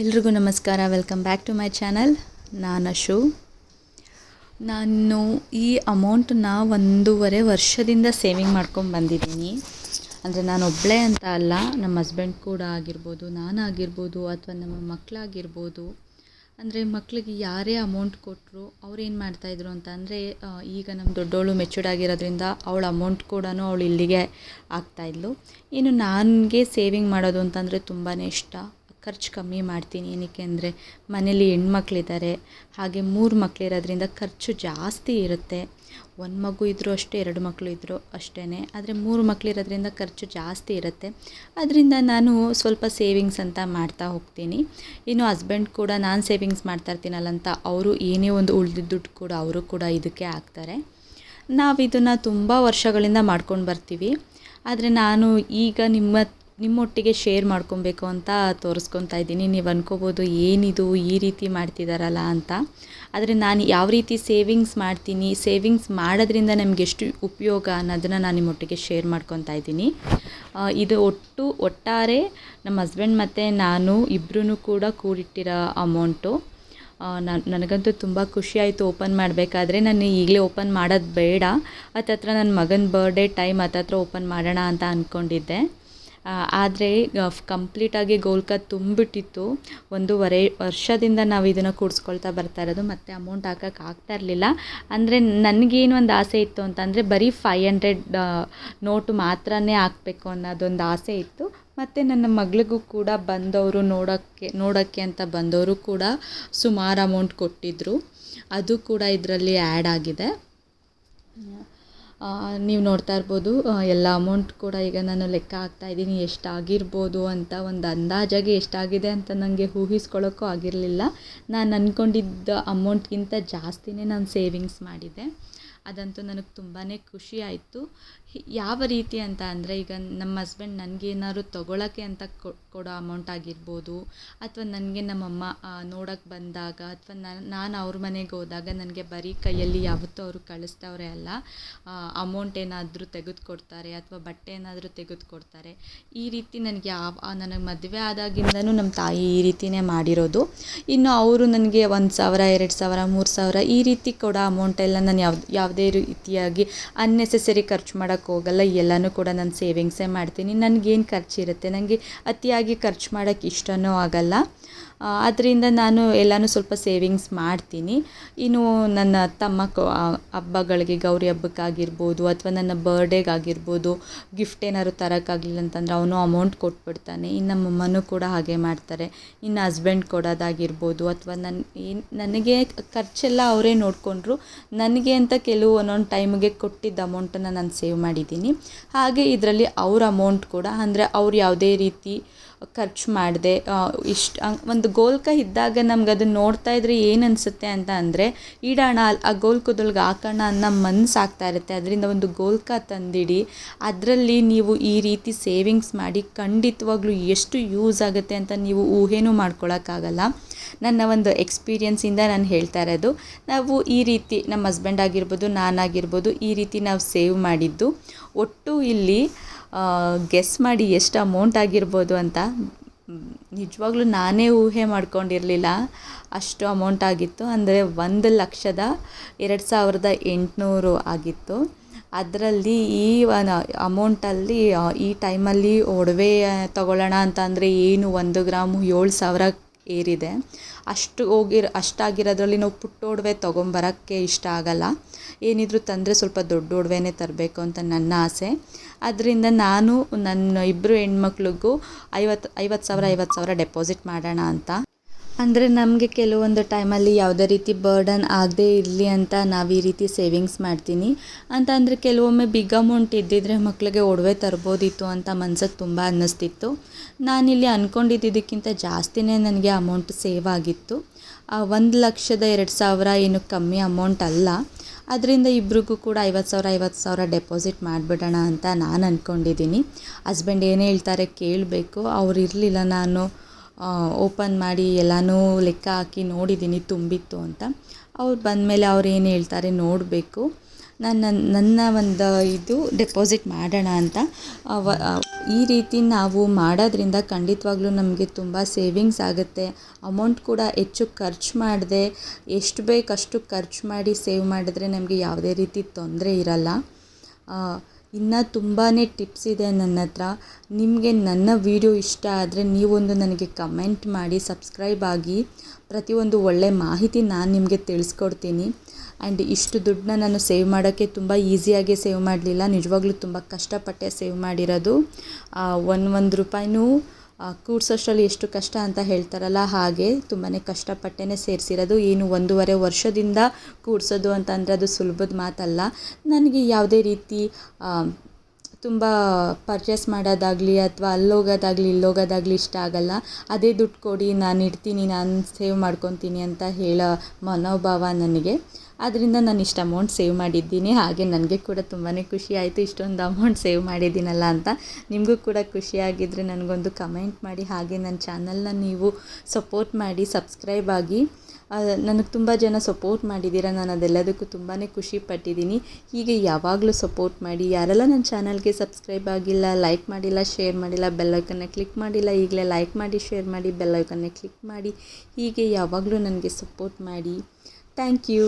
ಎಲ್ರಿಗೂ ನಮಸ್ಕಾರ. Welcome back to my channel ನಾನು ಅಶು. ನಾನು ಈ ಅಮೌಂಟನ್ನ ಒಂದೂವರೆ ವರ್ಷದಿಂದ ಸೇವಿಂಗ್ ಮಾಡ್ಕೊಂಡು ಬಂದಿದ್ದೀನಿ. ಅಂದರೆ ನಾನು ಒಬ್ಬಳೇ ಅಂತ ಅಲ್ಲ ನಮ್ಮ ಹಸ್ಬೆಂಡ್ ಕೂಡ ಆಗಿರ್ಬೋದು ನಾನಾಗಿರ್ಬೋದು ಅಥವಾ ನಮ್ಮ ಮಕ್ಕಳಾಗಿರ್ಬೋದು ಅಂದರೆ ಮಕ್ಕಳಿಗೆ ಯಾರೇ ಅಮೌಂಟ್ ಕೊಟ್ಟರು ಅವ್ರೇನು ಮಾಡ್ತಾಯಿದ್ರು ಅಂತ ಅಂದರೆ ಈಗ ನಮ್ಮ ದೊಡ್ಡವಳು ಮೆಚೂರ್ಡ್ ಆಗಿರೋದ್ರಿಂದ ಅವಳ ಅಮೌಂಟ್ ಕೂಡ ಅವಳು ಇಲ್ಲಿಗೆ ಆಗ್ತಾಯಿದ್ಲು ಇನ್ನು ನನಗೆ ಸೇವಿಂಗ್ ಮಾಡೋದು ಅಂತಂದರೆ ತುಂಬಾ ಇಷ್ಟ. ಖರ್ಚು ಕಮ್ಮಿ ಮಾಡ್ತೀನಿ. ಏನಕ್ಕೆ ಅಂದರೆ ಮನೇಲಿ ಹೆಣ್ಮಕ್ಳಿದ್ದಾರೆ ಹಾಗೆ ಮೂರು ಮಕ್ಕಳಿರೋದ್ರಿಂದ ಖರ್ಚು ಜಾಸ್ತಿ ಇರುತ್ತೆ. ಒಂದು ಮಗು ಇದ್ದರೂ ಅಷ್ಟೇ, ಎರಡು ಮಕ್ಕಳು ಇದ್ದರೂ ಅಷ್ಟೇ ಆದರೆ ಮೂರು ಮಕ್ಕಳಿರೋದ್ರಿಂದ ಖರ್ಚು ಜಾಸ್ತಿ ಇರುತ್ತೆ. ಅದರಿಂದ ನಾನು ಸ್ವಲ್ಪ ಸೇವಿಂಗ್ಸ್ ಅಂತ ಮಾಡ್ತಾ ಹೋಗ್ತೀನಿ. ಇನ್ನು ಹಸ್ಬೆಂಡ್ ಕೂಡ ನಾನು ಸೇವಿಂಗ್ಸ್ ಮಾಡ್ತಾ ಇರ್ತೀನಲ್ಲ ಅಂತ ಅವರು ಏನೇ ಒಂದು ಉಳ್ದಿದ್ದ ದುಡ್ಡು ಕೂಡ ಅವರು ಕೂಡ ಇದಕ್ಕೆ ಹಾಕ್ತಾರೆ. ನಾವು ಇದನ್ನು ತುಂಬ ವರ್ಷಗಳಿಂದ ಮಾಡ್ಕೊಂಡು ಬರ್ತೀವಿ. ಆದರೆ ನಾನು ಈಗ ನಿಮ್ಮ ನಿಮ್ಮೊಟ್ಟಿಗೆ ಶೇರ್ ಮಾಡ್ಕೊಬೇಕು ಅಂತ ತೋರಿಸ್ಕೊತಾ ಇದ್ದೀನಿ. ನೀವು ಅನ್ಕೋಬೋದು ಏನಿದು, ಈ ರೀತಿ ಮಾಡ್ತಿದ್ದಾರಲ್ಲ ಅಂತ. ಆದರೆ ನಾನು ಯಾವ ರೀತಿ ಸೇವಿಂಗ್ಸ್ ಮಾಡ್ತೀನಿ ಸೇವಿಂಗ್ಸ್ ಮಾಡೋದ್ರಿಂದ ನಮ್ಗೆ ಎಷ್ಟು ಉಪಯೋಗ ಅನ್ನೋದನ್ನು ನಾನು ನಿಮ್ಮೊಟ್ಟಿಗೆ ಶೇರ್ ಮಾಡ್ಕೊತಾ ಇದ್ದೀನಿ. ಇದು ಒಟ್ಟು, ಒಟ್ಟಾರೆ ನಮ್ಮ ಹಸ್ಬೆಂಡ್ ಮತ್ತು ನಾನು ಇಬ್ಬರೂ ಕೂಡ ಕೂಡಿಟ್ಟಿರೋ ಅಮೌಂಟು ನಾನು ನನಗಂತೂ ತುಂಬ ಖುಷಿ ಆಯಿತು ಓಪನ್ ಮಾಡಬೇಕಾದ್ರೆ. ನಾನು ಈಗಲೇ ಓಪನ್ ಮಾಡೋದು ಬೇಡ. ಹತ್ತತ್ರ ನನ್ನ ಮಗನ ಬರ್ಡೇ ಟೈಮ್ ಹತ್ತತ್ರ ಓಪನ್ ಮಾಡೋಣ ಅಂತ ಅಂದ್ಕೊಂಡಿದ್ದೆ ಆದರೆ ಕಂಪ್ಲೀಟಾಗಿ ಗೋಲ್ಕ ತುಂಬಿಟ್ಟಿತ್ತು ಒಂದೂವರೆ ವರ್ಷದಿಂದ ನಾವು ಇದನ್ನು ಕೂಡಿಸ್ಕೊಳ್ತಾ ಬರ್ತಾ ಇರೋದು, ಮತ್ತು ಅಮೌಂಟ್ ಹಾಕಕ್ಕೆ ಆಗ್ತಾ ಇರಲಿಲ್ಲ. ಅಂದರೆ ನನಗೇನು ಒಂದು ಆಸೆ ಇತ್ತು ಅಂತಂದರೆ, ಬರೀ ಫೈ ಹಂಡ್ರೆಡ್ ನೋಟು ಮಾತ್ರನೇ ಹಾಕಬೇಕು ಅನ್ನೋದೊಂದು ಆಸೆ ಇತ್ತು. ಮತ್ತು ನನ್ನ ಮಗಳಿಗೂ ಕೂಡ ಬಂದವರು ನೋಡೋಕ್ಕೆ ನೋಡೋಕ್ಕೆ ಅಂತ ಬಂದವರು ಕೂಡ ಸುಮಾರು ಅಮೌಂಟ್ ಕೊಟ್ಟಿದ್ದರು ಅದು ಕೂಡ ಇದರಲ್ಲಿ ಆ್ಯಡ್ ಆಗಿದೆ. ನೀವು ನೋಡ್ತಾ ಇರ್ಬೋದು ಎಲ್ಲ ಅಮೌಂಟ್ ಕೂಡ ಈಗ ನಾನು ಲೆಕ್ಕ ಹಾಕ್ತಾ ಇದ್ದೀನಿ, ಎಷ್ಟಾಗಿರ್ಬೋದು ಅಂತ ಒಂದು ಅಂದಾಜಾಗಿ ಎಷ್ಟಾಗಿದೆ ಅಂತ ನನಗೆ ಊಹಿಸ್ಕೊಳ್ಳೋಕ್ಕೂ ಆಗಿರಲಿಲ್ಲ. ನಾನು ಅಂದ್ಕೊಂಡಿದ್ದ ಅಮೌಂಟ್ಗಿಂತ ಜಾಸ್ತಿನೇ ನಾನು ಸೇವಿಂಗ್ಸ್ ಮಾಡಿದ್ದೆ. ಅದಂತೂ ನನಗೆ ತುಂಬಾ ಖುಷಿ ಆಯಿತು. ಯಾವ ರೀತಿ ಅಂತ ಅಂದರೆ ಈಗ ನಮ್ಮ ಹಸ್ಬೆಂಡ್ ನನಗೇನಾದ್ರು ತೊಗೊಳಕ್ಕೆ ಅಂತ ಕೊಡೋ ಅಮೌಂಟ್ ಆಗಿರ್ಬೋದು, ಅಥವಾ ನನಗೆ ನಮ್ಮಮ್ಮ ನೋಡಕ್ಕೆ ಬಂದಾಗ ಅಥವಾ ನಾನು ನಾನು ಅವ್ರ ಮನೆಗೆ ಹೋದಾಗ ನನಗೆ ಬರೀ ಕೈಯಲ್ಲಿ ಯಾವತ್ತೂ ಅವರು ಕಳಿಸ್ತವ್ರೆ ಅಲ್ಲ ಅಮೌಂಟ್ ಏನಾದರೂ ತೆಗೆದುಕೊಡ್ತಾರೆ ಅಥವಾ ಬಟ್ಟೆ ಏನಾದರೂ ತೆಗೆದುಕೊಡ್ತಾರೆ. ಈ ರೀತಿ ನನಗೆ ಯಾವ ನನಗೆ ಮದುವೆ ಆದಾಗಿಂದನೂ ನಮ್ಮ ತಾಯಿ ಈ ರೀತಿನೇ ಮಾಡಿರೋದು. ಇನ್ನು ಅವರು ನನಗೆ ಒಂದು ಸಾವಿರ, ಎರಡು ಸಾವಿರ, ಮೂರು ಸಾವಿರ ಈ ರೀತಿ ಕೊಡೋ ಅಮೌಂಟೆಲ್ಲ ನಾನು ಯಾವ ಯಾವುದೇ ರೀತಿಯಾಗಿ ಅನ್ನೆಸೆಸರಿ ಖರ್ಚು ಮಾಡೋಕ್ಕೆ ಹೋಗಲ್ಲ, ಎಲ್ಲನೂ ಕೂಡ ನಾನು ಸೇವಿಂಗ್ಸೇ ಮಾಡ್ತೀನಿ. ನನಗೇನು ಖರ್ಚಿರುತ್ತೆ? ನನಗೆ ಅತಿಯಾಗಿ ಖರ್ಚು ಮಾಡೋಕ್ಕೆ ಇಷ್ಟವೂ ಆಗಲ್ಲ. ಅದರಿಂದ ನಾನು ಎಲ್ಲನೂ ಸ್ವಲ್ಪ ಸೇವಿಂಗ್ಸ್ ಮಾಡ್ತೀನಿ. ಇನ್ನು ನನ್ನ ತಮ್ಮ ಕ- ಹಬ್ಬಗಳಿಗೆ, ಗೌರಿ ಹಬ್ಬಕ್ಕಾಗಿರ್ಬೋದು ಅಥವಾ ನನ್ನ ಬರ್ಡೇಗಾಗಿರ್ಬೋದು ಗಿಫ್ಟ್ ಏನಾದ್ರು ತರೋಕ್ಕಾಗಲಿಲ್ಲ ಅಂತಂದ್ರೆ ಅವನು ಅಮೌಂಟ್ ಕೊಟ್ಬಿಡ್ತಾನೆ. ಇನ್ನು ನಮ್ಮಮ್ಮನೂ ಕೂಡ ಹಾಗೆ ಮಾಡ್ತಾರೆ. ಇನ್ನು ಹಸ್ಬೆಂಡ್ ಕೊಡೋದಾಗಿರ್ಬೋದು ಅಥವಾ ನನ್ನ ಏನು, ನನಗೆ ಖರ್ಚೆಲ್ಲ ಅವರೇ ನೋಡಿಕೊಂಡ್ರು. ನನಗೆ ಅಂತ ಕೆಲವು ಒಂದೊಂದು ಟೈಮ್ಗೆ ಕೊಟ್ಟಿದ್ದ ಅಮೌಂಟನ್ನು ನಾನು ಸೇವ್ ಮಾಡಿದ್ದೀನಿ. ಹಾಗೆ ಇದರಲ್ಲಿ ಅವ್ರ ಅಮೌಂಟ್ ಕೂಡ, ಅಂದರೆ ಅವ್ರು ಯಾವುದೇ ರೀತಿ ಖರ್ಚು ಮಾಡಿದೆ ಇಷ್ಟು ಒಂದು ಗೋಲ್ಕ ಇದ್ದಾಗ ನಮ್ಗೆ ಅದನ್ನ ನೋಡ್ತಾ ಇದ್ರೆ ಏನು ಅನಿಸುತ್ತೆ ಅಂತ ಅಂದರೆ, ಇಡೋಣ, ಆ ಗೋಲ್ಕದೊಳಗೆ ಹಾಕೋಣ ಅನ್ನೋ ಮನ್ಸು ಆಗ್ತಾ ಇರುತ್ತೆ. ಅದರಿಂದ ಒಂದು ಗೋಲ್ಕ ತಂದಿಡಿ, ಅದರಲ್ಲಿ ನೀವು ಈ ರೀತಿ ಸೇವಿಂಗ್ಸ್ ಮಾಡಿ ಖಂಡಿತವಾಗ್ಲೂ ಎಷ್ಟು ಯೂಸ್ ಆಗುತ್ತೆ ಅಂತ ನೀವು ಊಹೆನೂ ಮಾಡ್ಕೊಳ್ಳೋಕ್ಕಾಗಲ್ಲ ನನ್ನ ಒಂದು ಎಕ್ಸ್ಪೀರಿಯನ್ಸಿಂದ ನಾನು ಹೇಳ್ತಾ ಇರೋದು, ನಾವು ಈ ರೀತಿ ನಮ್ಮ ಹಸ್ಬೆಂಡ್ ಆಗಿರ್ಬೋದು ನಾನಾಗಿರ್ಬೋದು ಈ ರೀತಿ ನಾವು ಸೇವ್ ಮಾಡಿದ್ದು, ಒಟ್ಟು ಇಲ್ಲಿ ಗೆಸ್ ಮಾಡಿ ಎಷ್ಟು ಅಮೌಂಟ್ ಆಗಿರ್ಬೋದು ಅಂತ. ನಿಜವಾಗ್ಲೂ ನಾನೇ ಊಹೆ ಮಾಡ್ಕೊಂಡಿರಲಿಲ್ಲ ಅಷ್ಟು ಅಮೌಂಟ್ ಆಗಿತ್ತು. ಅಂದರೆ ಒಂದು ಲಕ್ಷದ ಎರಡು ಸಾವಿರದ ಎಂಟುನೂರು ಆಗಿತ್ತು. ಅದರಲ್ಲಿ ಈ ಅಮೌಂಟಲ್ಲಿ ಈ ಟೈಮಲ್ಲಿ ಒಡವೆ ತಗೊಳ್ಳೋಣ ಅಂತ ಅಂದರೆ ಏನು ಒಂದು ಗ್ರಾಮು ಏಳು ಸಾವಿರ ಏರಿದೆ. ಅಷ್ಟು ಹೋಗಿರೋ ಅಷ್ಟಾಗಿರೋದ್ರಲ್ಲಿ ನಾವು ಪುಟ್ಟ ಒಡವೆ ತೊಗೊಂಬರೋಕ್ಕೆ ಇಷ್ಟ ಆಗಲ್ಲ. ಏನಿದ್ರು ತಂದರೆ ಸ್ವಲ್ಪ ದೊಡ್ಡ ಒಡವೆನೇ ತರಬೇಕು ಅಂತ ನನ್ನ ಆಸೆ. ಅದರಿಂದ ನಾನು ನನ್ನ ಇಬ್ಬರು ಹೆಣ್ಮಕ್ಳಿಗೂ ಐವತ್ತು ಐವತ್ತು ಸಾವಿರ ಐವತ್ತು ಸಾವಿರ ಡೆಪಾಸಿಟ್ ಮಾಡೋಣ ಅಂತ. ಅಂದರೆ ನಮಗೆ ಕೆಲವೊಂದು ಟೈಮಲ್ಲಿ ಯಾವುದೇ ರೀತಿ ಬರ್ಡನ್ ಆಗದೇ ಇರಲಿ ಅಂತ ನಾವು ಈ ರೀತಿ ಸೇವಿಂಗ್ಸ್ ಮಾಡ್ತೀನಿ. ಅಂತ ಅಂದರೆ ಕೆಲವೊಮ್ಮೆ ಬಿಗ್ ಅಮೌಂಟ್ ಇದ್ದಿದ್ರೆ ಮಕ್ಕಳಿಗೆ ಒಡವೆ ತರ್ಬೋದಿತ್ತು ಅಂತ ಮನ್ಸಿಗೆ ತುಂಬ ಅನ್ನಿಸ್ತಿತ್ತು. ನಾನಿಲ್ಲಿ ಅಂದ್ಕೊಂಡಿದ್ದಕ್ಕಿಂತ ಜಾಸ್ತಿನೇ ನನಗೆ ಅಮೌಂಟ್ ಸೇವ್ ಆಗಿತ್ತು. ಒಂದು ಲಕ್ಷದ ಎರಡು ಸಾವಿರ ಏನು ಕಮ್ಮಿ ಅಮೌಂಟ್ ಅಲ್ಲ. ಅದರಿಂದ ಇಬ್ರಿಗೂ ಕೂಡ ಐವತ್ತು ಸಾವಿರ ಐವತ್ತು ಸಾವಿರ ಡೆಪಾಸಿಟ್ ಮಾಡಿಬಿಡೋಣ ಅಂತ ನಾನು ಅಂದ್ಕೊಂಡಿದ್ದೀನಿ ಹಸ್ಬೆಂಡ್ ಏನು ಹೇಳ್ತಾರೆ ಕೇಳಬೇಕು. ಅವ್ರು ಇರಲಿಲ್ಲ ನಾನು ಓಪನ್ ಮಾಡಿ ಎಲ್ಲನೂ ಲೆಕ್ಕ ಹಾಕಿ ನೋಡಿದ್ದೀನಿ ತುಂಬಿತ್ತು ಅಂತ. ಅವ್ರು ಬಂದಮೇಲೆ ಅವ್ರು ಏನು ಹೇಳ್ತಾರೆ ನೋಡಬೇಕು. ನಾನು ನನ್ನ ನನ್ನ ಒಂದು ಇದು ಡೆಪಾಸಿಟ್ ಮಾಡೋಣ ಅಂತ. ಈ ರೀತಿ ನಾವು ಮಾಡೋದ್ರಿಂದ ಖಂಡಿತವಾಗ್ಲೂ ನಮಗೆ ತುಂಬ ಸೇವಿಂಗ್ಸ್ ಆಗುತ್ತೆ. ಅಮೌಂಟ್ ಕೂಡ ಹೆಚ್ಚು ಖರ್ಚು ಮಾಡದೆ, ಎಷ್ಟು ಬೇಕಷ್ಟು ಖರ್ಚು ಮಾಡಿ ಸೇವ್ ಮಾಡಿದ್ರೆ ನಮಗೆ ಯಾವುದೇ ರೀತಿ ತೊಂದರೆ ಇರಲ್ಲ. ಇನ್ನು ತುಂಬಾ ಟಿಪ್ಸ್ ಇದೆ ನನ್ನ ಹತ್ರ. ನಿಮಗೆ ನನ್ನ ವಿಡಿಯೋ ಇಷ್ಟ ಆದರೆ ನೀವೊಂದು ನನಗೆ ಕಮೆಂಟ್ ಮಾಡಿ, ಸಬ್ಸ್ಕ್ರೈಬ್ ಆಗಿ ಪ್ರತಿಯೊಂದು ಒಳ್ಳೆಯ ಮಾಹಿತಿ ನಾನು ನಿಮಗೆ ತಿಳಿಸ್ಕೊಡ್ತೀನಿ. ಆ್ಯಂಡ್ ಇಷ್ಟು ದುಡ್ಡನ್ನ ನಾನು ಸೇವ್ ಮಾಡೋಕ್ಕೆ ತುಂಬ ಈಸಿಯಾಗಿ ಸೇವ್ ಮಾಡಲಿಲ್ಲ. ನಿಜವಾಗ್ಲೂ ತುಂಬ ಕಷ್ಟಪಟ್ಟೆ ಸೇವ್ ಮಾಡಿರೋದು. ಒಂದು ಒಂದು ರೂಪಾಯಿನೂ ಕೂಡ್ಸೋಷ್ಟರಲ್ಲಿ ಎಷ್ಟು ಕಷ್ಟ ಅಂತ ಹೇಳ್ತಾರಲ್ಲ ಹಾಗೆ ತುಂಬಾ ಕಷ್ಟಪಟ್ಟೇ ಸೇರಿಸಿರೋದು. ಏನು ಒಂದೂವರೆ ವರ್ಷದಿಂದ ಕೂಡ್ಸೋದು ಅಂತಂದರೆ ಅದು ಸುಲಭದ ಮಾತಲ್ಲ. ನನಗೆ ಯಾವುದೇ ರೀತಿ ತುಂಬ ಪರ್ಚೇಸ್ ಮಾಡೋದಾಗಲಿ ಅಥವಾ ಅಲ್ಲೋಗೋದಾಗಲಿ ಇಲ್ಲೋಗೋದಾಗಲಿ ಇಷ್ಟ ಆಗಲ್ಲ. ಅದೇ ದುಡ್ಡು ಕೊಡಿ, ನಾನು ಇಡ್ತೀನಿ, ನಾನು ಸೇವ್ ಮಾಡ್ಕೊತೀನಿ ಅಂತ ಹೇಳೋ ಮನೋಭಾವ ನನಗೆ. ಆದ್ದರಿಂದ ನಾನು ಇಷ್ಟು ಅಮೌಂಟ್ ಸೇವ್ ಮಾಡಿದ್ದೀನಿ. ಹಾಗೆ ನನಗೆ ಕೂಡ ತುಂಬಾ ಖುಷಿ ಆಯಿತು ಇಷ್ಟೊಂದು ಅಮೌಂಟ್ ಸೇವ್ ಮಾಡಿದ್ದೀನಲ್ಲ ಅಂತ. ನಿಮಗೂ ಕೂಡ ಖುಷಿಯಾಗಿದ್ದರೆ ನನಗೊಂದು ಕಮೆಂಟ್ ಮಾಡಿ. ಹಾಗೆ ನನ್ನ ಚಾನಲ್ನ ನೀವು ಸಪೋರ್ಟ್ ಮಾಡಿ ಸಬ್ಸ್ಕ್ರೈಬ್ ಆಗಿ. ನನಗೆ ತುಂಬ ಜನ ಸಪೋರ್ಟ್ ಮಾಡಿದ್ದೀರ ನಾನು ಅದೆಲ್ಲದಕ್ಕೂ ತುಂಬಾ ಖುಷಿ ಪಟ್ಟಿದ್ದೀನಿ ಹೀಗೆ ಯಾವಾಗಲೂ ಸಪೋರ್ಟ್ ಮಾಡಿ, ಯಾರೆಲ್ಲ ನನ್ನ ಚಾನಲ್ಗೆ ಸಬ್ಸ್ಕ್ರೈಬ್ ಆಗಿಲ್ಲ ಲೈಕ್ ಮಾಡಿಲ್ಲ ಶೇರ್ ಮಾಡಿಲ್ಲ ಬೆಲ್ಲೈಕನ್ನ ಕ್ಲಿಕ್ ಮಾಡಿಲ್ಲ, ಈಗಲೇ ಲೈಕ್ ಮಾಡಿ ಶೇರ್ ಮಾಡಿ ಬೆಲ್ಲೈಕನ್ನೇ ಕ್ಲಿಕ್ ಮಾಡಿ, ಹೀಗೆ ಯಾವಾಗಲೂ ನನಗೆ ಸಪೋರ್ಟ್ ಮಾಡಿ. Thank you